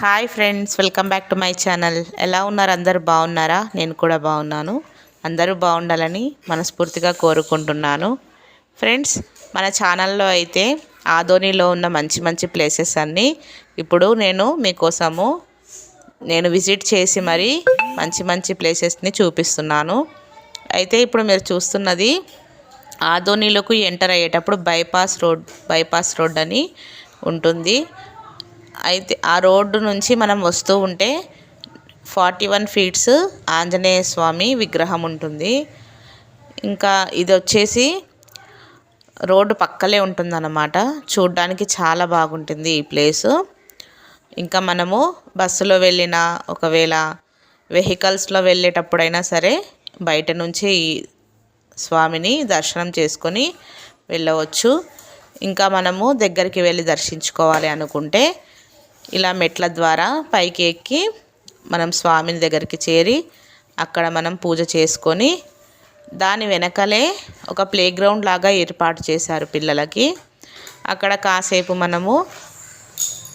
Hi friends welcome back to my channel ఎలా ఉన్నారు? అందరు బాగున్నారా? నేను కూడా బాగున్నాను. అందరూ బాగుండాలని మనస్ఫూర్తిగా కోరుకుంటున్నాను. ఫ్రెండ్స్ మన ఛానల్లో అయితే ఆదోనిలో ఉన్న మంచి మంచి ప్లేసెస్ అన్నీ ఇప్పుడు నేను మీకోసము నేను విజిట్ చేసి మరి మంచి మంచి ప్లేసెస్ని చూపిస్తున్నాను. అయితే ఇప్పుడు మీరు చూస్తున్నది ఆదోనిలోకి ఎంటర్ అయ్యేటప్పుడు బైపాస్ రోడ్ బైపాస్ రోడ్ అని ఉంటుంది. అయితే ఆ రోడ్డు నుంచి మనం వస్తూ ఉంటే forty one feets Anjaneya Swamy విగ్రహం ఉంటుంది. ఇంకా ఇది వచ్చేసి రోడ్డు పక్కలే ఉంటుందన్నమాట. చూడ్డానికి చాలా బాగుంటుంది ఈ ప్లేసు. ఇంకా మనము బస్సులో వెళ్ళిన ఒకవేళ వెహికల్స్లో వెళ్ళేటప్పుడైనా సరే బయట నుంచి ఈ స్వామిని దర్శనం చేసుకొని వెళ్ళవచ్చు. ఇంకా మనము దగ్గరికి వెళ్ళి దర్శించుకోవాలి అనుకుంటే ఇలా మెట్ల ద్వారా పైకి ఎక్కి మనం స్వామిని దగ్గరికి చేరి అక్కడ మనం పూజ చేసుకొని దాని వెనకలే ఒక ప్లే గ్రౌండ్ లాగా ఏర్పాటు చేశారు పిల్లలకి. అక్కడ కాసేపు మనము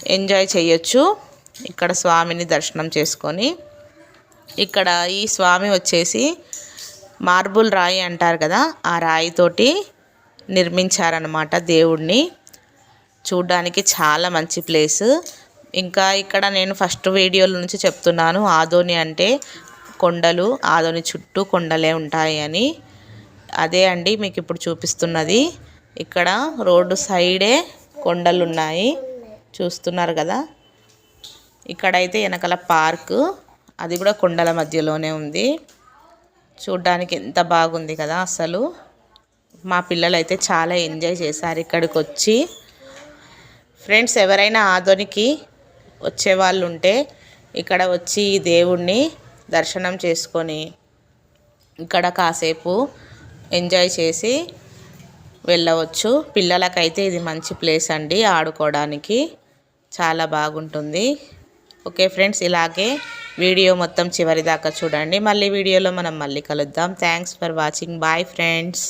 ఎంజాయ్ చేయొచ్చు. ఇక్కడ స్వామిని దర్శనం చేసుకొని ఇక్కడ ఈ స్వామి వచ్చేసి మార్బుల్ రాయి అంటారు కదా ఆ రాయితోటి నిర్మించారనమాట దేవుడిని చూడ్డానికి చాలా మంచి ప్లేస్. ఇంకా ఇక్కడ నేను ఫస్ట్ వీడియోల నుంచి చెప్తున్నాను ఆదోని అంటే కొండలు ఆదోని చుట్టూ కొండలే ఉంటాయి అని. అదే అండి మీకు ఇప్పుడు చూపిస్తున్నది. ఇక్కడ రోడ్డు సైడే కొండలు ఉన్నాయి చూస్తున్నారు కదా? ఇక్కడైతే వెనకాల పార్కు అది కూడా కొండల మధ్యలోనే ఉంది. చూడ్డానికి ఎంత బాగుంది కదా అసలు. మా పిల్లలు అయితే చాలా ఎంజాయ్ చేశారు ఇక్కడికి వచ్చి ఫ్రెండ్స్ ఎవరైనా ఆదోనికి వచ్చేవాళ్ళు ఉంటే ఇక్కడ వచ్చి దేవుణ్ణి దర్శనం చేసుకొని ఇక్కడ కాసేపు ఎంజాయ్ చేసి వెళ్ళవచ్చు. పిల్లలకైతే ఇది మంచి ప్లేస్ అండి ఆడుకోవడానికి. చాలా బాగుంటుంది. ఓకే ఫ్రెండ్స్ ఇలాగే వీడియో మొత్తం చివరి దాకా చూడండి. మళ్ళీ వీడియోలో మనం మళ్ళీ కలుద్దాం. Thanks for watching. Bye friends.